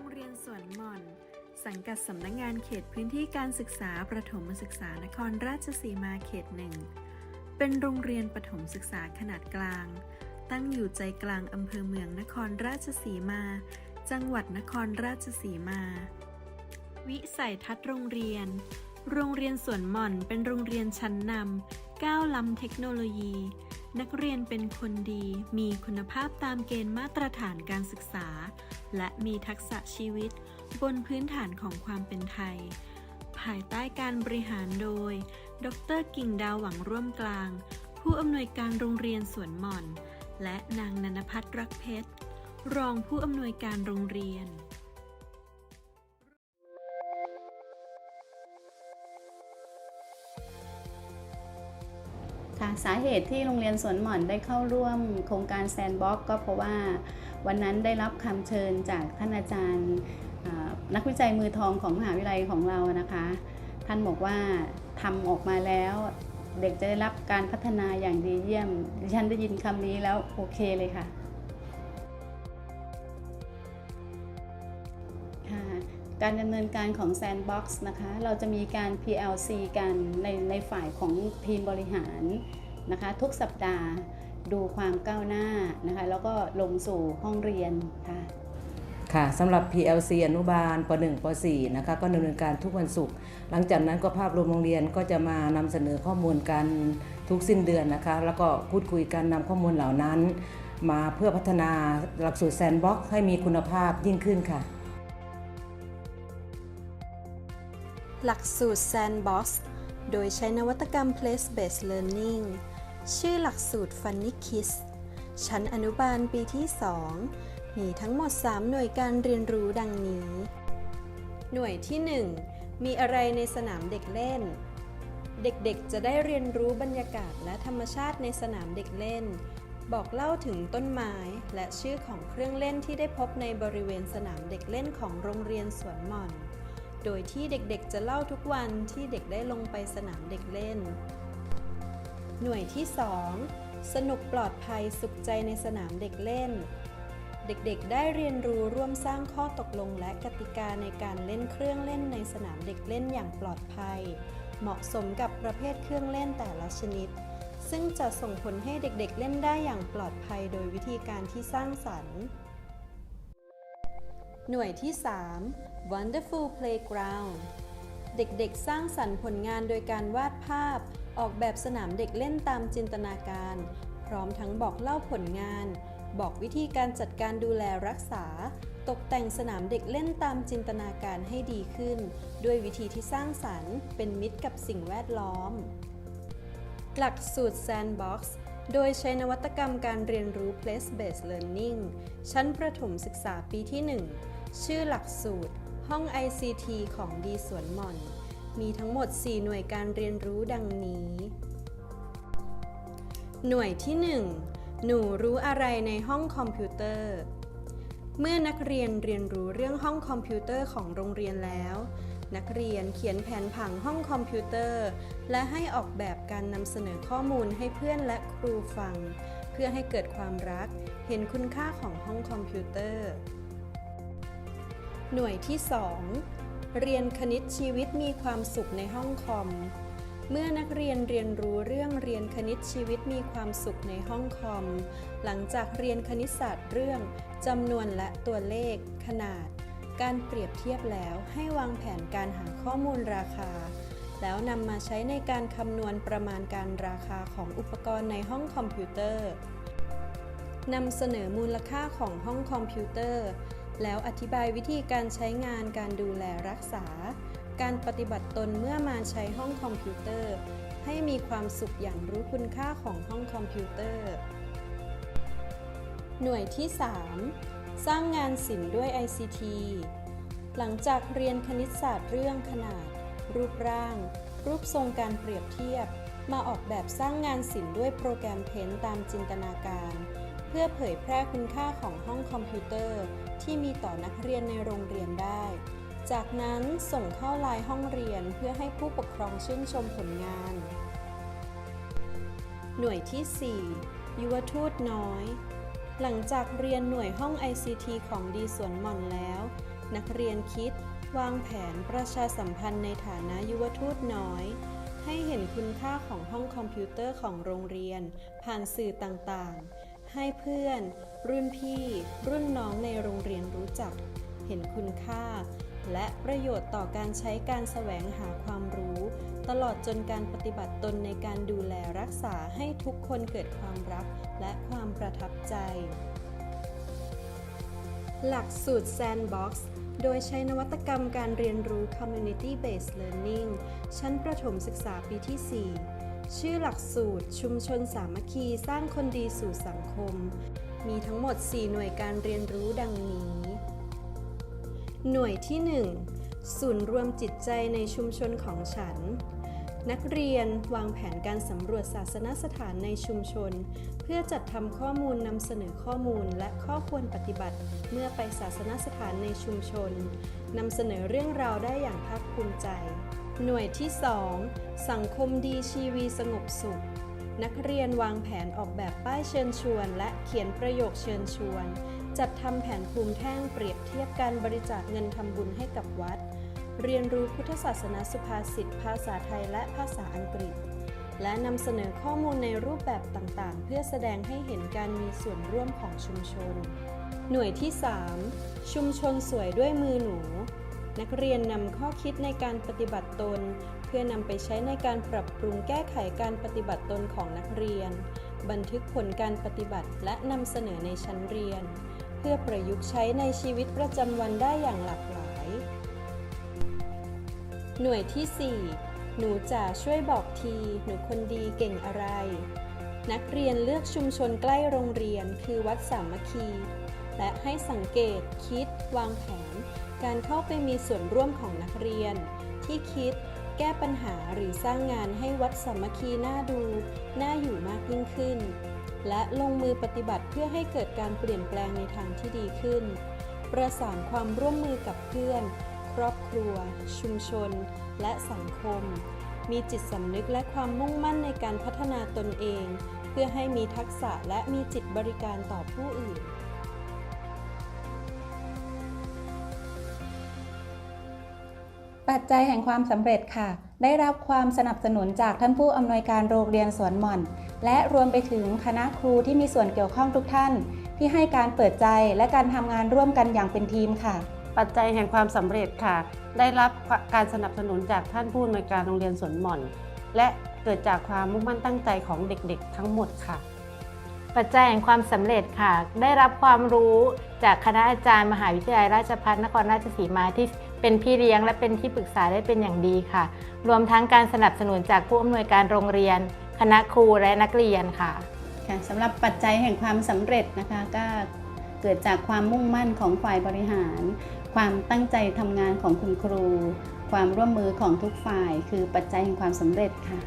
รงเรียนสวนหม่อน สังกัดสำนักงงานเขตพื้นที่การศึกษาประถมศึกษานครราชสีมาเขตหนึ่ง เป็นโรงเรียนประถมศึกษาขนาดกลาง ตั้งอยู่ใจกลางอำเภอเมืองนครราชสีมา จังหวัดนครราชสีมา วิสัยทัศน์โรงเรียน โรงเรียนสวนหม่อนเป็นโรงเรียนชั้นนำก้าวล้ำเทคโนโลยี นักเรียนเป็นคนดีมีคุณภาพตามเกณฑ์มาตรฐานการศึกษา และมีทักษะชีวิต บนพื้นฐานของความเป็นไทย ภายใต้การบริหารโดย ดรกิ่งดาวหวังร่วมกลาง ผู้อำนวยการโรงเรียนสวนหม่อน และนางนันพัฒน์รักเพชร รองผู้อำนวยการโรงเรียน ค่ะสาเหตุที่โรงเรียนสวนหม่อนได้เข้าร่วมโครงการแซนบ็อกก็เพราะว่าวันนั้นได้รับคำเชิญจากท่านอาจารย์ นักวิจัยมือทองของมหาวิทยาลัยของเรานะคะ ท่านบอกว่าทำออกมาแล้วเด็กจะได้รับการพัฒนาอย่างดีเยี่ยม ดิฉันได้ยินคำนี้แล้วโอเคเลยค่ะ การดำเนินการของ Sandbox นะคะ เราจะมีการ PLC กันในในฝ่ายของทีมบริหารนะคะ ทุกสัปดาห์ดูความก้าวหน้านะคะ แล้วก็ลงสู่ห้องเรียนค่ะค่ะสำหรับ PLC อนุบาลป .1 ป .4 นะคะก็ดำเนินการทุกวันศุกร์หลังจากนั้นก็ภาพรวมโรงเรียนก็จะมานำเสนอข้อมูลกันทุกสิ้นเดือนนะคะ แล้วก็พูดคุยกันนำข้อมูลเหล่านั้น มาเพื่อพัฒนาหลักสูตรแซนบ็อกให้มีคุณภาพยิ่งขึ้นค่ะ หลักสูตร Sandbox โดยใช้นวัตกรรม Place Based Learning ชื่อหลักสูตร Funny Kids ชั้นอนุบาลปีที่ 2 มีทั้งหมด 3 หน่วยการเรียนรู้ดังนี้ หน่วยที่ 1 มีอะไรในสนามเด็กเล่น เด็กๆ จะได้เรียนรู้บรรยากาศและธรรมชาติในสนามเด็กเล่น บอกเล่าถึงต้นไม้และชื่อของเครื่องเล่นที่ได้พบในบริเวณสนามเด็กเล่นของโรงเรียนสวนหม่อน โดยที่เด็กๆจะเล่าทุกวันที่เด็กได้ลงไปสนามเด็กเล่น หน่วยที่ 2 สนุกปลอดภัยสุขใจในสนามเด็กเล่น เด็กๆ ได้เรียนรู้ร่วมสร้างข้อตกลงและกติกาในการเล่นเครื่องเล่นในสนามเด็กเล่นอย่างปลอดภัย เหมาะสมกับประเภทเครื่องเล่นแต่ละชนิด ซึ่งจะส่งผลให้เด็กๆ เล่นได้อย่างปลอดภัย โดยวิธีการที่สร้างสรรค์ หน่วยที่ 3 Wonderful Playground เด็กๆ สร้างสรรค์ผลงานโดยการวาดภาพ ออกแบบสนามเด็กเล่นตามจินตนาการ พร้อมทั้งบอกเล่าผลงาน บอกวิธีการจัดการดูแลรักษา ตกแต่งสนามเด็กเล่นตามจินตนาการให้ดีขึ้น ด้วยวิธีที่สร้างสรรค์ เป็นมิตรกับสิ่งแวดล้อม หลักสูตร Sandbox โดยใช้นวัตกรรมการเรียนรู้ Place Based Learning ชั้นประถมศึกษาปีที่ 1 ชื่อหลักสูตร ห้อง ICT ของดีสวนหม่อน มีทั้งหมด 4 หน่วยการเรียนรู้ดังนี้ หน่วยที่ 1 หนูรู้อะไรในห้องคอมพิวเตอร์ เมื่อนักเรียนเรียนรู้เรื่องห้องคอมพิวเตอร์ของโรงเรียนแล้ว นักเรียนเขียนแผนผังห้องคอมพิวเตอร์ และให้ออกแบบการนำเสนอข้อมูลให้เพื่อนและครูฟัง เพื่อให้เกิดความรัก เห็นคุณค่าของห้องคอมพิวเตอร์ หน่วยที่ 2 เรียนคณิตชีวิตมีความสุขในห้องคอม เมื่อนักเรียนเรียนรู้เรื่องเรียนคณิตชีวิตมีความสุขในห้องคอม หลังจากเรียนคณิตศาสตร์เรื่องจำนวนและตัวเลข ขนาด การเปรียบเทียบแล้วให้วางแผนการหาข้อมูลราคา แล้วนำมาใช้ในการคำนวณประมาณการราคาของอุปกรณ์ในห้องคอมพิวเตอร์นำเสนอมูลค่าของห้องคอมพิวเตอร์ แล้วอธิบายวิธีการใช้งานการดูแลรักษา การปฏิบัติตนเมื่อมาใช้ห้องคอมพิวเตอร์ ให้มีความสุขอย่างรู้คุณค่าของห้องคอมพิวเตอร์ หน่วยที่ 3 สร้างงานศิลป์ด้วย ICT หลังจากเรียนคณิตศาสตร์เรื่องขนาด รูปร่าง รูปทรงการเปรียบเทียบ มาออกแบบสร้างงานศิลป์ด้วยโปรแกรมเพนตามจินตนาการ เพื่อเผยแพร่คุณค่าของห้องคอมพิวเตอร์ ที่มีต่อนักเรียนในโรงเรียนได้ จากนั้นส่งเข้าไลน์ห้องเรียนเพื่อให้ผู้ปกครองชื่นชมผลงาน หน่วยที่ 4 ยุวทูตน้อยหลังจากเรียนหน่วยห้อง ICT ของดีสวนหม่อนแล้ว นักเรียนคิด วางแผนประชาสัมพันธ์ในฐานะยุวทูตน้อย ให้เห็นคุณค่าของห้องคอมพิวเตอร์ของโรงเรียน ผ่านสื่อต่างๆ ให้เพื่อน รุ่นพี่ รุ่นน้องในโรงเรียนรู้จัก เห็นคุณค่า และประโยชน์ต่อการใช้การแสวงหาความรู้ ตลอดจนการปฏิบัติตนในการดูแลรักษาให้ทุกคนเกิดความรักและความประทับใจ หลักสูตร Sandbox โดยใช้นวัตกรรมการเรียนรู้ Community Based Learning ชั้นประถมศึกษาปีที่ 4 ชื่อหลักสูตร ชุมชนสามัคคีสร้างคนดีสู่สังคม มีทั้งหมด 4 หน่วยการเรียนรู้ดังนี้ หน่วยที่ 1 ศูนย์รวมจิตใจในชุมชนของฉัน นักเรียนวางแผนการสำรวจศาสนสถานในชุมชน เพื่อจัดทำข้อมูลนำเสนอข้อมูลและข้อควรปฏิบัติ เมื่อไปศาสนสถานในชุมชนนำเสนอเรื่องราวได้อย่างภาคภูมิใจ หน่วยที่ 2 สังคมดีชีวีสงบสุข นักเรียนวางแผนออกแบบป้ายเชิญชวน และเขียนประโยคเชิญชวน จัดทำแผนภูมิแท่งเปรียบเทียบการบริจาคเงินทำบุญให้กับวัด เรียนรู้พุทธศาสนาสุภาษิตภาษาไทยและภาษาอังกฤษ และนำเสนอข้อมูลในรูปแบบต่างๆ เพื่อแสดงให้เห็นการมีส่วนร่วมของชุมชน หน่วยที่ 3 ชุมชนสวยด้วยมือหนู นักเรียนนำข้อคิดในการปฏิบัติตน เพื่อนำไปใช้ในการปรับปรุงแก้ไขการปฏิบัติตนของนักเรียน บันทึกผลการปฏิบัติและนำเสนอในชั้นเรียน เพื่อประยุกต์ใช้ในชีวิตประจำวันได้อย่างหลากหลาย หน่วยที่ 4 หนูจ๋าช่วยบอกที หนูคนดีเก่งอะไร นักเรียนเลือกชุมชนใกล้โรงเรียนคือวัดสามัคคี และให้สังเกตคิด วางแผน การเข้าไปมีส่วนร่วมของนักเรียน ที่คิดแก้ปัญหาหรือสร้างงานให้วัดสามัคคีน่าดู น่าอยู่มากยิ่งขึ้น และลงมือปฏิบัติเพื่อให้เกิดการเปลี่ยนแปลงในทางที่ดีขึ้น ประสานความร่วมมือกับเพื่อน ครอบครัว ชุมชน และสังคม มีจิตสำนึกและความมุ่งมั่นในการพัฒนาตนเอง เพื่อให้มีทักษะและมีจิตบริการต่อผู้อื่น ปัจจัยแห่งความสำเร็จค่ะ ได้รับความสนับสนุนจากท่านผู้อำนวยการโรงเรียนสวนหม่อน และรวมไปถึงคณะครูที่มีส่วนเกี่ยวข้องทุกท่าน ที่ให้การเปิดใจและการทำงานร่วมกันอย่างเป็นทีมค่ะ ปัจจัยแห่งความสำเร็จค่ะ ได้รับการสนับสนุนจากท่านผู้อำนวยการโรงเรียนสวนหม่อน และเกิดจากความมุ่งมั่นตั้งใจของเด็กๆ ทั้งหมดค่ะ ปัจจัยแห่งความสำเร็จค่ะ ได้รับความรู้จากคณะอาจารย์มหาวิทยาลัยราชภัฏนครราชสีมาที่เป็นพี่เลี้ยงและเป็นที่ปรึกษาได้เป็นอย่างดีค่ะ รวมทั้งการสนับสนุนจากผู้อำนวยการโรงเรียน คณะครูและนักเรียนค่ะค่ะสำหรับปัจจัยแห่งความสำเร็จนะคะก็เกิดจากความมุ่งมั่นของฝ่ายบริหาร ความตั้งใจทำงานของคุณครู ความร่วมมือของทุกฝ่าย คือปัจจัยแห่งความสำเร็จค่ะ